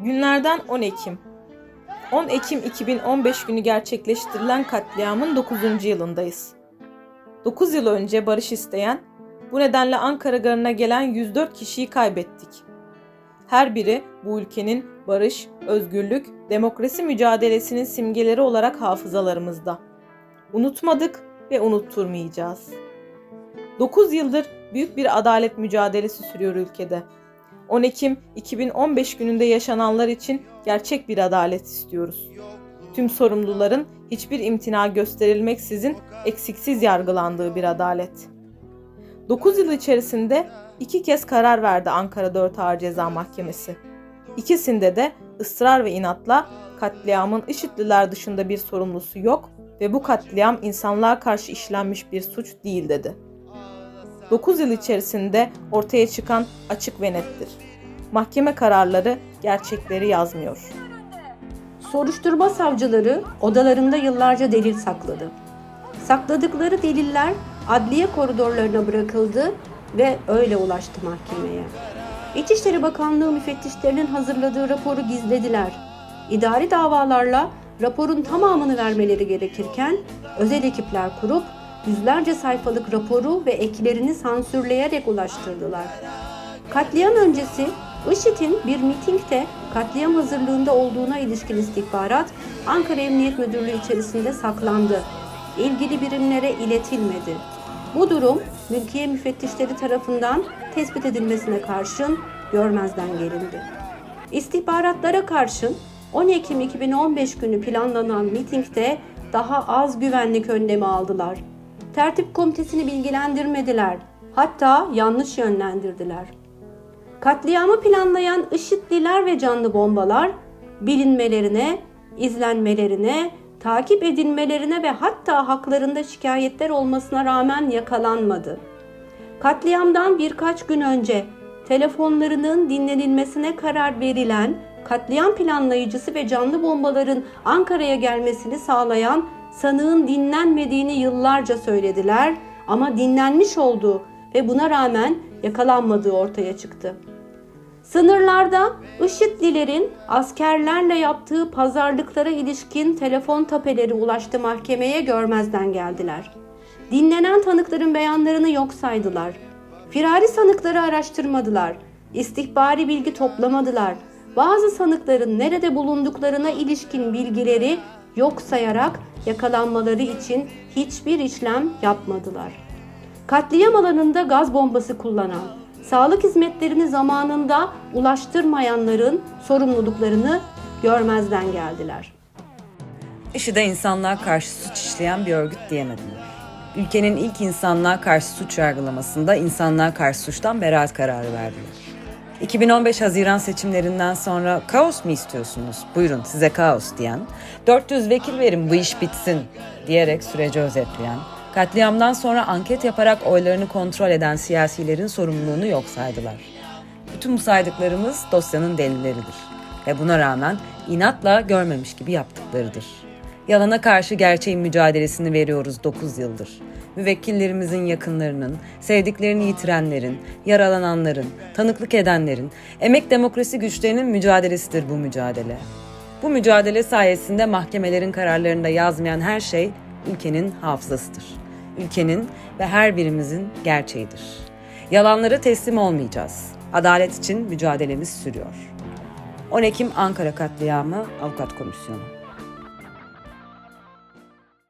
Günlerden 10 Ekim. 10 Ekim 2015 günü gerçekleştirilen katliamın 9. yılındayız. 9 yıl önce barış isteyen, bu nedenle Ankara garına gelen 104 kişiyi kaybettik. Her biri bu ülkenin barış, özgürlük, demokrasi mücadelesinin simgeleri olarak hafızalarımızda. Unutmadık ve unutturmayacağız. 9 yıldır büyük bir adalet mücadelesi sürüyor ülkede. 10 Ekim 2015 gününde yaşananlar için gerçek bir adalet istiyoruz. Tüm sorumluların hiçbir imtina gösterilmeksizin eksiksiz yargılandığı bir adalet. 9 yıl içerisinde iki kez karar verdi Ankara 4 Ağır Ceza Mahkemesi. İkisinde de ısrar ve inatla katliamın IŞİD'liler dışında bir sorumlusu yok ve bu katliam insanlığa karşı işlenmiş bir suç değil dedi. 9 yıl içerisinde ortaya çıkan açık ve nettir. Mahkeme kararları gerçekleri yazmıyor. Soruşturma savcıları odalarında yıllarca delil sakladı. Sakladıkları deliller adliye koridorlarına bırakıldı ve öyle ulaştı mahkemeye. İçişleri Bakanlığı müfettişlerinin hazırladığı raporu gizlediler. İdari davalarla raporun tamamını vermeleri gerekirken özel ekipler kurup yüzlerce sayfalık raporu ve eklerini sansürleyerek ulaştırdılar. Katliam öncesi IŞİD'in bir mitingde katliam hazırlığında olduğuna ilişkin istihbarat Ankara Emniyet Müdürlüğü içerisinde saklandı. İlgili birimlere iletilmedi. Bu durum mülkiye müfettişleri tarafından tespit edilmesine karşın görmezden gelindi. İstihbaratlara karşın 10 Ekim 2015 günü planlanan mitingde daha az güvenlik önlemi aldılar. Tertip komitesini bilgilendirmediler. Hatta yanlış yönlendirdiler. Katliamı planlayan IŞİD'liler ve canlı bombalar bilinmelerine, izlenmelerine, takip edilmelerine ve hatta haklarında şikayetler olmasına rağmen yakalanmadı. Katliamdan birkaç gün önce telefonlarının dinlenilmesine karar verilen katliam planlayıcısı ve canlı bombaların Ankara'ya gelmesini sağlayan sanığın dinlenmediğini yıllarca söylediler ama dinlenmiş olduğu ve buna rağmen yakalanmadığı ortaya çıktı. Sınırlarda IŞİD'lilerin askerlerle yaptığı pazarlıklara ilişkin telefon tapeleri ulaştı mahkemeye görmezden geldiler. Dinlenen tanıkların beyanlarını yok saydılar. Firari sanıkları araştırmadılar. İstihbari bilgi toplamadılar. Bazı sanıkların nerede bulunduklarına ilişkin bilgileri yok sayarak yakalanmaları için hiçbir işlem yapmadılar. Katliam alanında gaz bombası kullanan, sağlık hizmetlerini zamanında ulaştırmayanların sorumluluklarını görmezden geldiler. IŞİD'e insanlığa karşı suç işleyen bir örgüt diyemediler. Ülkenin ilk insanlığa karşı suç yargılamasında insanlığa karşı suçtan beraat kararı verdiler. 2015 Haziran seçimlerinden sonra kaos mu istiyorsunuz? Buyurun size kaos diyen, 400 vekil verin bu iş bitsin diyerek süreci özetleyen, katliamdan sonra anket yaparak oylarını kontrol eden siyasilerin sorumluluğunu yok saydılar. Bütün bu saydıklarımız dosyanın delilleridir. Ve buna rağmen inatla görmemiş gibi yaptıklarıdır. Yalana karşı gerçeğin mücadelesini veriyoruz 9 yıldır. Müvekkillerimizin yakınlarının, sevdiklerini yitirenlerin, yaralananların, tanıklık edenlerin, emek demokrasi güçlerinin mücadelesidir bu mücadele. Bu mücadele sayesinde mahkemelerin kararlarında yazmayan her şey ülkenin hafızasıdır. Ülkenin ve her birimizin gerçeğidir. Yalanlara teslim olmayacağız. Adalet için mücadelemiz sürüyor. 10 Ekim Ankara Katliamı Avukat Komisyonu